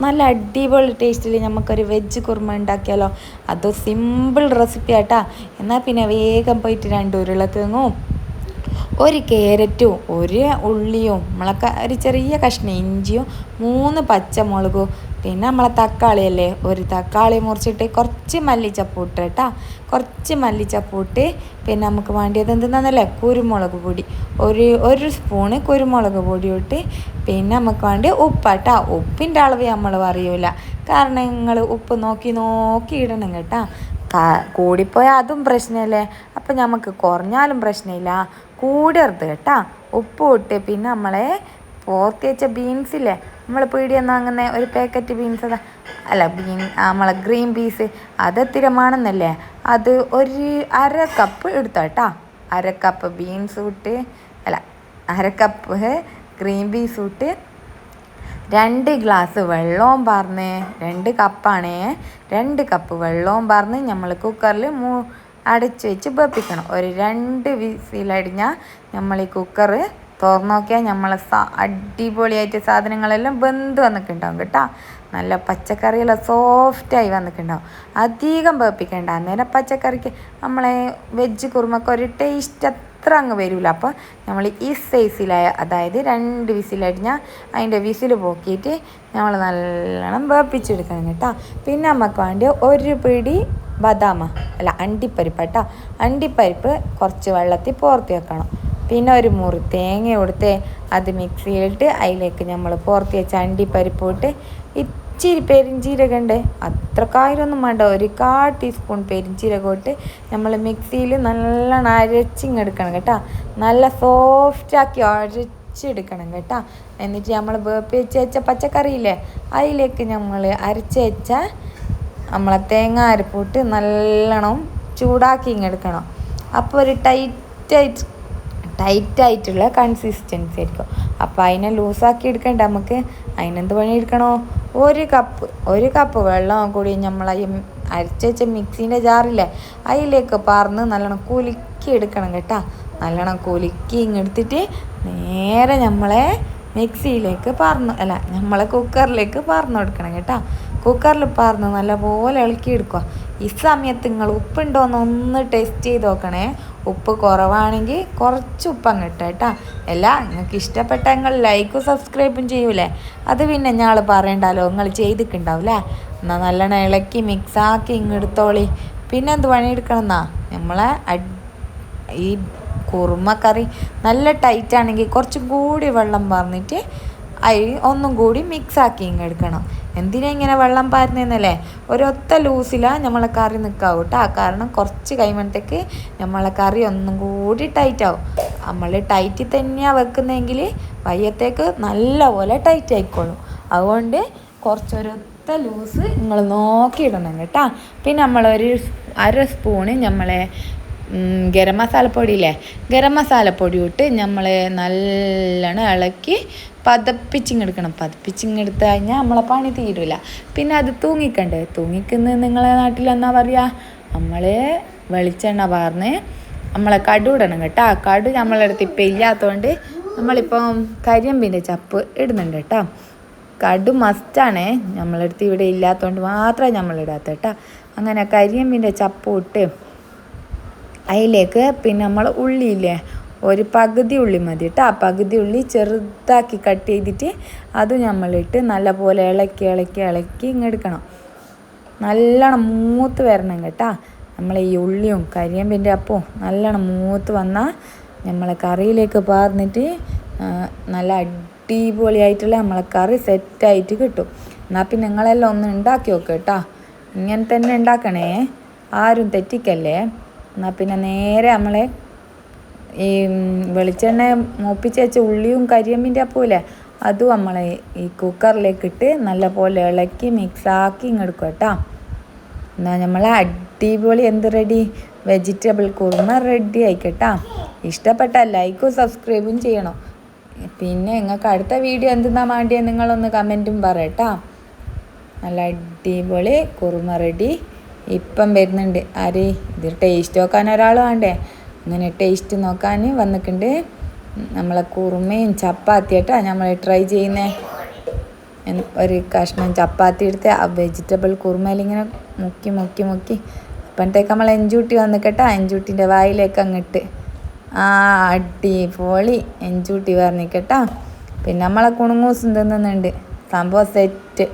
നല്ല അടിപൊളി ടേസ്റ്റിൽ നമുക്കൊരു വെജ് കുറുമ ഉണ്ടാക്കിയാലോ? അത് സിമ്പിൾ റെസിപ്പി ആട്ടാ. എന്നാൽ പിന്നെ വേഗം പോയിട്ട് രണ്ട് ഉരുളക്കിഴങ്ങും ഒരു ക്യാരറ്റും ഒരു ഉള്ളിയും നമ്മളൊക്കെ ഒരു ചെറിയ കഷ്ണം ഇഞ്ചിയും മൂന്ന് പച്ചമുളകും പിന്നെ നമ്മളെ തക്കാളി അല്ലേ ഒരു തക്കാളി മുറിച്ചിട്ട് കുറച്ച് മല്ലിച്ചപ്പ് ഇട്ട് കേട്ടാ. കുറച്ച് മല്ലിച്ചപ്പ് ഇട്ട് പിന്നെ നമുക്ക് വേണ്ടിയത് എന്തെന്നല്ലേ കുരുമുളക് പൊടി. ഒരു ഒരു സ്പൂണ് കുരുമുളക് പൊടി ഇട്ട് പിന്നെ നമുക്ക് വേണ്ടി ഉപ്പാട്ടാ ഉപ്പിന്റെ അളവ് നമ്മൾ പറയൂല. കാരണം നിങ്ങൾ ഉപ്പ് നോക്കി നോക്കി ഇടണം കേട്ടാ. കൂടിപ്പോയാൽ അതും പ്രശ്നമല്ലേ അപ്പം നമുക്ക് കുറഞ്ഞാലും പ്രശ്നമില്ല. കൂടരുത് കേട്ടാ. ഉപ്പ് ഇട്ട് പിന്നെ നമ്മളെ പോർത്തി വെച്ച ബീൻസില്ലേ നമ്മൾ പീടിയെന്ന് വാങ്ങുന്ന ഒരു പാക്കറ്റ് ബീൻസ് അതാ. അല്ല ബീൻ നമ്മളെ ഗ്രീൻ പീസ് അത് സ്ഥിരമാണെന്നല്ലേ അത് ഒരു അര കപ്പ് എടുത്തോ കേട്ടാ അര കപ്പ് ബീൻസ് ഇട്ട് അല്ല അര കപ്പ് ഗ്രീൻ പീസ് ഇട്ട് രണ്ട് ഗ്ലാസ് വെള്ളവും പറഞ്ഞ് രണ്ട് കപ്പാണേ രണ്ട് കപ്പ് വെള്ളവും പറഞ്ഞ് നമ്മൾ കുക്കറിൽ മൂ അടച്ചു വെച്ച് വെപ്പിക്കണം. ഒരു രണ്ട് വിസിലടിഞ്ഞാൽ നമ്മൾ ഈ കുക്കർ തുറന്നു നോക്കിയാൽ നമ്മൾ സാ അടിപൊളിയായിട്ട് സാധനങ്ങളെല്ലാം വെന്ത് വന്നിട്ടുണ്ടാവും കേട്ടോ. നല്ല പച്ചക്കറിയെല്ലാം സോഫ്റ്റായി വന്നിട്ടുണ്ടാവും. അധികം വേപ്പിക്കേണ്ട അന്നേരം പച്ചക്കറിക്ക് നമ്മളെ വെജ് കുറുമക്ക് ഒരു ടേസ്റ്റ് അത്ര അങ്ങ് വരില്ല അപ്പോൾ നമ്മൾ ഈ സൈസിലായ അതായത് രണ്ട് വിസിലടിഞ്ഞാൽ അതിന്റെ വിസിൽ പോക്കിയിട്ട് നമ്മൾ നല്ലോണം വേപ്പിച്ചെടുക്കണം കേട്ടോ. പിന്നെ നമുക്ക് വേണ്ടി ഒരു പിടി ബദാമ അല്ല അണ്ടിപ്പരിപ്പ് കേട്ടോ. അണ്ടിപ്പരിപ്പ് കുറച്ച് വെള്ളത്തിൽ പോർത്തി വെക്കണം. പിന്നെ ഒരു മുറി തേങ്ങ കൊടുത്ത് അത് മിക്സിയിലിട്ട് അതിലേക്ക് നമ്മൾ പുറത്ത് വെച്ച അണ്ടിപ്പരിപ്പ് ഇട്ട് ഇച്ചിരി പെരിഞ്ചീരകം ഉണ്ട് അത്രക്കായിരൊന്നും വേണ്ട. ഒരു കാ ടീസ്പൂൺ പെരിഞ്ചീരകം ഇട്ട് നമ്മൾ മിക്സിയിൽ നല്ലോണം അരച്ചിങ്ങെടുക്കണം കേട്ടോ. നല്ല സോഫ്റ്റാക്കി അരച്ചെടുക്കണം കേട്ടോ. എന്നിട്ട് നമ്മൾ വേപ്പ് വെച്ച് വെച്ച പച്ചക്കറിയില്ലേ അതിലേക്ക് നമ്മൾ അരച്ച് വെച്ച നമ്മളെ തേങ്ങ അരപ്പിട്ട് നല്ലോണം ചൂടാക്കി ഇങ്ങെടുക്കണം. അപ്പോൾ ഒരു ടൈറ്റായിട്ട് ടൈറ്റായിട്ടുള്ള കൺസിസ്റ്റൻസി ആയിരിക്കും. അപ്പോൾ അതിനെ ലൂസാക്കി എടുക്കേണ്ട. നമുക്ക് അതിനെന്ത് പണി എടുക്കണോ? ഒരു കപ്പ് ഒരു കപ്പ് വെള്ളം കൂടി നമ്മൾ അരച്ച് വെച്ച മിക്സീന്റെ ജാറില്ലേ അതിലേക്ക് പറന്ന് നല്ലോണം കുലുക്കി എടുക്കണം കേട്ടോ. നല്ലോണം കുലുക്കി ഇങ്ങെടുത്തിട്ട് നേരെ നമ്മളെ മിക്സിയിലേക്ക് പറന്ന് അല്ല നമ്മളെ കുക്കറിലേക്ക് പറന്ന് കൊടുക്കണം കേട്ടോ. കുക്കറിൽ പാർന്ന് നല്ലപോലെ ഇളക്കി എടുക്കുക ഈ സമയത്ത് നിങ്ങൾ ഉപ്പുണ്ടോയെന്ന് ഒന്ന് ടേസ്റ്റ് ചെയ്ത് നോക്കണേ. ഉപ്പ് കുറവാണെങ്കിൽ കുറച്ച് ഉപ്പ് ഇട്ട കേട്ടോ. അല്ല നിങ്ങൾക്ക് ഇഷ്ടപ്പെട്ട നിങ്ങൾ ലൈക്കും സബ്സ്ക്രൈബും ചെയ്യൂലേ. അത് പിന്നെ ഞങ്ങൾ പറയണ്ടല്ലോ നിങ്ങൾ ചെയ്തിട്ടുണ്ടാവില്ലേ എന്നാൽ നല്ലോണം ഇളക്കി മിക്സാക്കി ഇങ്ങെടുത്തോളി പിന്നെ എന്ത് പണിയെടുക്കണം എന്നാ നമ്മളെ ഈ കുറുമക്കറി നല്ല ടൈറ്റ് ആണെങ്കിൽ കുറച്ചും കൂടി വെള്ളം പറഞ്ഞിട്ട് അതിൽ ഒന്നും കൂടി മിക്സ് ആക്കി ഇങ്ങെടുക്കണം എന്തിനാ ഇങ്ങനെ വെള്ളം പാരുന്നതെന്നല്ലേ ഒരൊത്ത ലൂസിലാണ് നമ്മളെ കറി നിൽക്കാവും കേട്ടോ കാരണം കുറച്ച് കഴിയുമ്പോഴത്തേക്ക് നമ്മളെ കറി ഒന്നും കൂടി ടൈറ്റാവും നമ്മൾ ടൈറ്റിൽ തന്നെയാണ് വെക്കുന്നതെങ്കിൽ വയ്യത്തേക്ക് നല്ലപോലെ ടൈറ്റ് ആയിക്കോളും. അതുകൊണ്ട് കുറച്ചൊരൊത്ത ലൂസ് നിങ്ങൾ നോക്കിയിടണം കേട്ടോ. പിന്നെ നമ്മളൊരു അര സ്പൂണ് നമ്മളെ ഗരം മസാലപ്പൊടി ഇല്ലേ ഗരം മസാലപ്പൊടി ഇട്ട് നമ്മൾ നല്ലോണം ഇളക്കി പതപ്പിച്ചിങ്ങെടുക്കണം. പതപ്പിച്ചിങ്ങെടുത്ത് കഴിഞ്ഞാൽ നമ്മളെ പണി തീരില്ല പിന്നെ അത് തൂങ്ങിക്കണ്ടേ? തൂങ്ങിക്കുന്ന നിങ്ങളെ നാട്ടിലെന്നാ പറയുക നമ്മൾ വെളിച്ചെണ്ണ പാർന്ന് നമ്മളെ കടുവിടണം കേട്ടോ. ആ കടു നമ്മളെടുത്ത് ഇപ്പം ഇല്ലാത്തതുകൊണ്ട് നമ്മളിപ്പം കരിയമ്പിന്റെ ചപ്പ് ഇടുന്നുണ്ട് കേട്ടോ. കടു മസ്റ്റാണേ നമ്മളെടുത്ത് ഇവിടെ ഇല്ലാത്തതുകൊണ്ട് മാത്രമേ നമ്മളിടാത്ത കേട്ടോ. അങ്ങനെ കരിയമ്പിന്റെ ചപ്പ് ഇട്ട് അതിലേക്ക് പിന്നെ നമ്മൾ ഉള്ളിയില്ലേ ഒരു പകുതി ഉള്ളി മതി കേട്ടോ ആ പകുതി ഉള്ളി ചെറുതാക്കി കട്ട് ചെയ്തിട്ട് അത് നമ്മളിട്ട് നല്ലപോലെ ഇളക്കി ഇളക്കി ഇളക്കി ഇങ്ങെടുക്കണം. നല്ലോണം മൂത്ത് വരണം കേട്ടോ. നമ്മൾ ഈ ഉള്ളിയും കരിയമ്പിന്റെ അപ്പവും നല്ലോണം മൂത്ത് വന്നാൽ നമ്മളെ കറിയിലേക്ക് പാർന്നിട്ട് നല്ല അടിപൊളിയായിട്ടുള്ള നമ്മളെ കറി സെറ്റായിട്ട് കിട്ടും. എന്നാൽ പിന്നെ നിങ്ങളെല്ലാം ഒന്ന് ഉണ്ടാക്കി നോക്കുക കേട്ടോ ഇങ്ങനെ തന്നെ ഉണ്ടാക്കണേ ആരും തെറ്റിക്കല്ലേ? എന്നാൽ പിന്നെ നേരെ നമ്മളെ ഈ വെളിച്ചെണ്ണ മൂപ്പിച്ച് വെച്ച ഉള്ളിയും കരിയമ്മിന്റെ അപ്പൂല്ലേ അതും നമ്മൾ ഈ കുക്കറിലേക്ക് ഇട്ട് നല്ലപോലെ ഇളക്കി മിക്സാക്കി ഇങ്ങെടുക്കും കേട്ടോ. എന്നാൽ നമ്മൾ അടിപൊളി എന്ത് റെഡി വെജിറ്റബിൾ കുറുമ റെഡി ആയിക്കട്ടോ ഇഷ്ടപ്പെട്ട ലൈക്കും സബ്സ്ക്രൈബും ചെയ്യണം. പിന്നെ നിങ്ങൾക്ക് അടുത്ത വീഡിയോ എന്തെന്നാ വേണ്ടിയത് നിങ്ങളൊന്ന് കമന്റും പറയട്ടോ നല്ല അടിപൊളി കുറുമ റെഡി ഇപ്പം വരുന്നുണ്ട്. ആര്? ഇത് ടേസ്റ്റ് നോക്കാൻ ഒരാൾ വേണ്ടേ? അങ്ങനെ ടേസ്റ്റ് നോക്കാൻ വന്നിട്ടുണ്ട്. നമ്മളെ കുറുമയും ചപ്പാത്തി ആട്ടാ നമ്മൾ ട്രൈ ചെയ്യുന്നേ ഒരു കഷ്ണം ചപ്പാത്തി എടുത്ത് ആ വെജിറ്റബിൾ കുറുമയിലിങ്ങനെ മുക്കി മുക്കി മുക്കി. അപ്പോഴത്തേക്ക് നമ്മൾ എഞ്ചൂട്ടി വന്ന് കേട്ടാ എഞ്ചൂട്ടിന്റെ വായിലേക്ക് അങ്ങിട്ട്. ആ അടിപൊളി എഞ്ചൂട്ടി പറഞ്ഞിക്കട്ടാ. കേട്ടാ പിന്നെ നമ്മളെ കുണുങ്ങൂസും തിന്നുന്നുണ്ട്. സംഭവം സെറ്റ്